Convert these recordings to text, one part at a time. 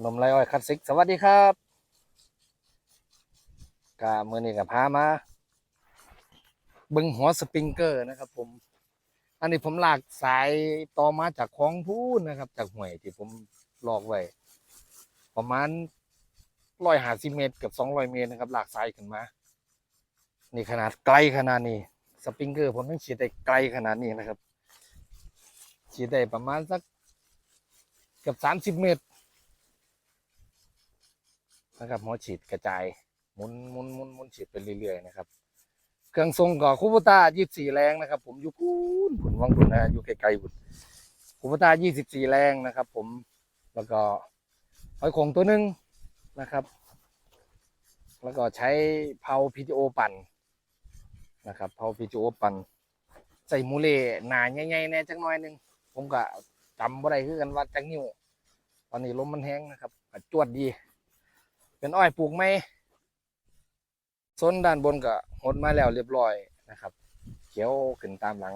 นมไรอ้อยคลาสสิก สวัสดีครับกามือนี้กับพามา บึงหัวสปริงเกอร์นะครับ ผม อันนี้ผมลากสายต่อมาจากคลองพูนนะครับ จากห้วยที่ผมลอกไว้ประมาณร้อยหาสิเมตรเกับสองร้อยเมตรนะครับหลากสายขึ้นมา นี่ขนาดไกลขนาดนี้ สปริงเกอร์ผมต้องฉีดได้ไกลขนาดนี้นะครับฉีดได้ประมาณสักเกือบสามสิบเมตร นะครับหัวฉีดกระจายหมุนหมุนหมุนหมุนฉีดไปเรื่อยๆนะครับ เครื่องทรงก็คูปต้า24แรงนะครับ ผมอยู่พูนผุนวังผุนนะอยู่ไกลๆผุนคูปต้า24แรงนะครับ ผมแล้วก็หอยโขงตัวหนึ่งนะครับ แล้วก็ใช้เพา PTO ปั่นนะครับเพา PTO ปั่นใส่มูเล่หนาใหญ่ๆแน่จังน้อยหนึงผมก็จำบ่ได้คือกันว่าจังนิ้วตอนนี้ลมมันแห้งนะครับจวดดี เป็นอ้อยปลูกไหมส้นด้านบนก็หดมาแล้วเรียบร้อยนะครับ เขียวขึ้นตามหลัง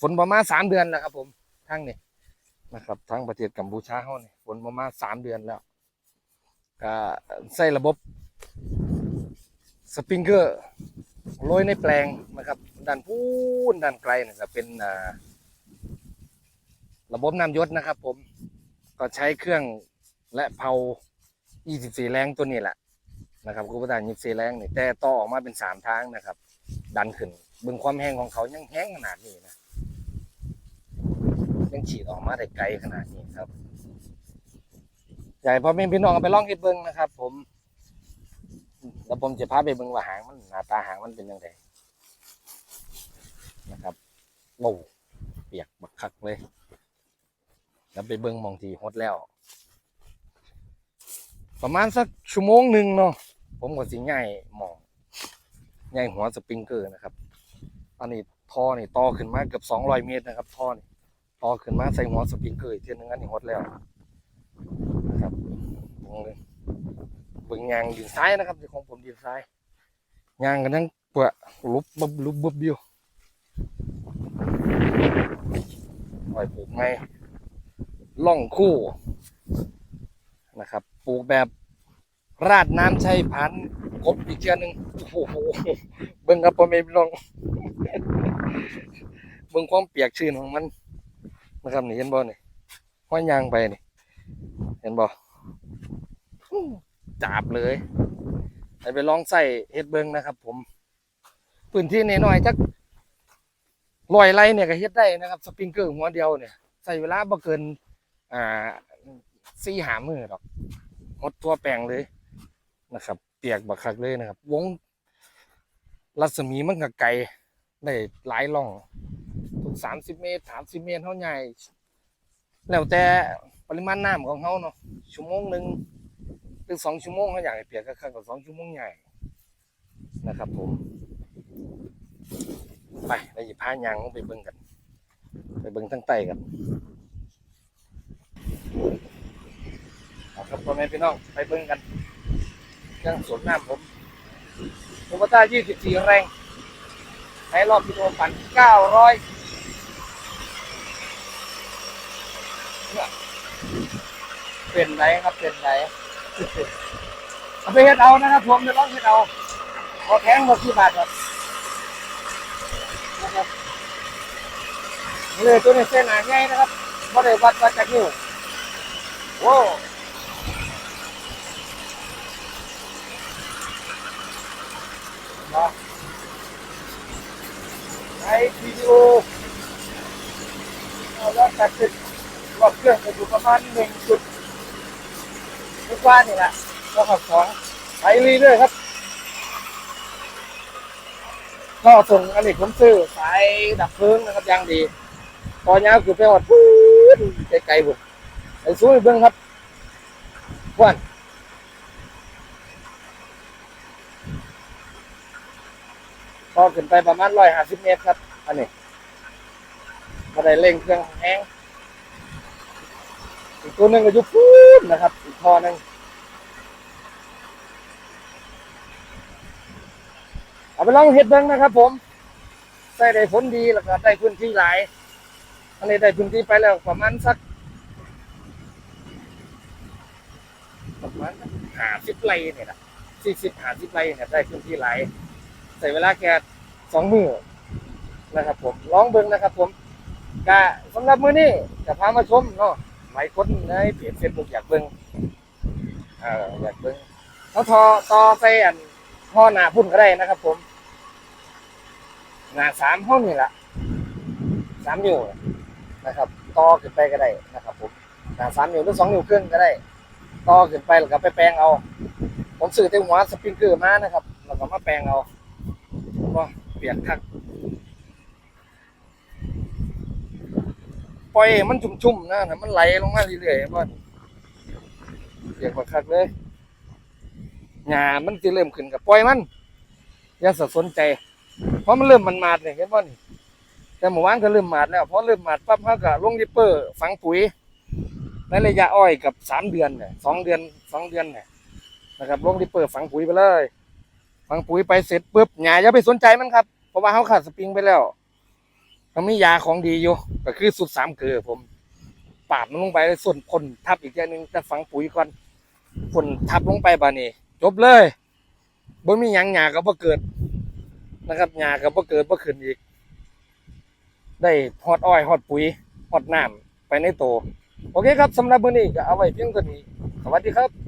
ฝนประมาณสามเดือนแล้วครับ ผมทั้งนี่นะครับทั้งประเทศกัมพูชาเขานี่ฝนประมาณสามเดือนแล้วก็ใส่ระบบสปริงเกอร์โรยในแปลงนะครับด้านพูนด้านไกลนะครับเป็นระบบน้ำยศนะครับ ผมก็ใช้เครื่องและเผา 24แรงตัวนี้แหละนะครับกูประดาน24แรงนี่แต่ต่อออกมาเป็น3ทางนะครับ ดันขึ้นเบึงความแห้งของเขายังแห้งขนาดนี้นะยังฉีดออกมาได้ไกลขนาดนี้ครับใหญ่พอม่พี่น้องไปล่องเฮ็ดเบิ่งนะครับ ผม แล้วผมจะพาไปเบิ่งว่าหางมันหน้าตาหางมันเป็นยังไงนะครับโว้เปียกบักคักเลย แล้วไปเบิ่งมองทีฮดแล้ว ประมาณสักชั่วโมงหนึ่งเนาะผมก็สิง่ายหมองง่ายหัวสปริงเกอร์นะครับ อันนี้ท่อนี่ต่อขึ้นมาเกือบสองร้อยเมตรนะครับท่อนี่ต่อขึ้นมาใส่หัวสปริงเกอร์อีกเทีนึงอันนี้หดแล้วนะครับเบิ่งเลยเบิ่งยางดินซ้ายนะครับของผมดินซ้ายยางกันทั้งเปลือกลุบบบลุบบบิวปล่อยปลูกไม้ล่องคู่นะครับ ปลูกแบบราดน้ำใช้พันธุ์กบอีกเชือหนึ่งโอ้โหเบิ่งครับพ่อแม่พี่น้องเบิ่งความเปียกชื้นของมันนะครับนี่เห็นบ่นี่ห้อยยางไปนี่ เห็นบ่จับเลยไปลองใส่เฮ็ดเบิ่งนะครับ ผมพื้นที่น้อยๆจักลอยไรเนี่ยก็เฮ็ดได้นะครับ สปริงเกอร์หัวเดียวเนี่ยใส่เวลาบ่เกิน อ่าซี่หามือหรอก หดตัวแปลงเลยนะครับ เปียกบักคักเลยนะครับ วง รัศมีมันก็ไกลได้หลายล่องทุกสามสิบเมตรสามสิบเมตรเท่าใหญ่ แล้วแต่ปริมาณน้ำของเขาเนาะชั่วโมงหนึ่งหรือสองชั่วโมงเขาอยากให้เปียกก็ข้างกับสองชั่วโมงใหญ่นะครับ ผม ไปเราจะพายางไปเบิ่งกัน ไปเบิ่งทั้งใต้กัน ครับพ่อแม่พี่น้องไปเบิ่งกันเครื่องสูบน้ำผมโคบต้า24 แรงใช้รอบกิโลปัน900เนี่ยเป็นไรครับเป็นไรเอาไปเฮ็ดเอานะครับผมจะต้องเฮ็ดเอาพอแพงกว่าที่บาทครับนะครับเลยตัวนี้เส้นหนาง่ายนะครับไม่ได้วัดวัดจากนิ้วโว้มา ใช้วิดีโอเอาแล้วตัดสินรอบเครื่องจะอยู่ประมาณหนึ่งจุดทุกว่านี่แหละก็ขับสองไปเรื่อยครับก็ส่งอันนี้ผมซื้อสายดับเพลิงนะครับยางดีพอยาวคือไปหอดพูดไกลๆบุญไอ้สู้เบิ่งครับว่าน พอขึ้นไปประมาณร้อยห้าสิบเมตรครับ อันนี้มาได้เร่งเครื่องแห้งอีกตัวหนึ่งก็ยู่พูนะครับ อีกท่อหนึ่งเอาไปลองเฮ็ดเบิ่งนะครับ ผมใส่ได้ผลดีแล้วก็ได้พื้นที่หลาย อันนี้ได้พื้นที่ไปแล้วประมาณสักประมาณห้าสิบไร่เนี่ยนะสี่สิบห้าสิบไร่เนี่ยได้พื้นที่หลาย ใส่เวลาแค่สองมือนะครับผมลองเบิ่งนะครับ ผมก็สำหรับมือนี้จะพามาชมเนาะหลายคนในเพจเฟซบุ๊กอยากเบิ่งเอ่ออยากเบิ่งเขาทอต่อใส่อันห่อหนาพุ่นก็ได้นะครับ ผมหนาสามห้องนี่แหละสามนิ้วนะครับต่อขึ้นไปก็ได้นะครับ ผมหนาสามนิ้วหรือสองนิ้วครึ่งก็ได้ต่อขึ้นไปแล้วก็ไปแปลงเอา ผมซื้อแต่หัวสปริงเกอร์มานะครับ แล้วก็มาแปลงเอา ก็เปลี่ยนคักปล่อยมันชุ่มๆนะมันไหลลงมาเรื่อยๆบ่เปียกบักคักเลยหญ้ามันสิเริ่มขึ้นกับปล่อยมันอย่าสะสนใจ เพราะมันเริ่มมันมาดเนี่ยเห็นบ่นี่แต่เมื่อวานก็เริ่มมาดแล้วเพอเริ่มมาดปั๊บเฮาก็ลงดิปเปอร์ฝังปุ๋ยในระยะอ้อยกับสามเดือนเนี่ยสองเดือนสองเดือนเนี่ยนะครับลงดิปเปอร์ฝังปุ๋ยไปเลย ฝังปุ๋ยไปเสร็จปุ๊บหญ้าอย่าไปสนใจมันครับ เพราะว่าเขาขาดสปริงไปแล้วมันมียาของดีอยู่ก็คือสุดสามเกลือผมปาดมันลงไปเลยส่วนพ่นทับอีกอย่างหนึงแต่ฝังปุ๋ยก่อนพ่นทับลงไปบานี้จบเลยบ่มีหยังหญ้าก็บ่เกิดนะครับหญ้าก็บ่เกิดบ่ขึ้นอีก ได้ฮอดอ้อยฮอดปุ๋ยฮอดน้ำไปในโต โอเคครับสำหรับมื้อนี้ก็เอาไว้เพียงเท่านี้ สวัสดีครับ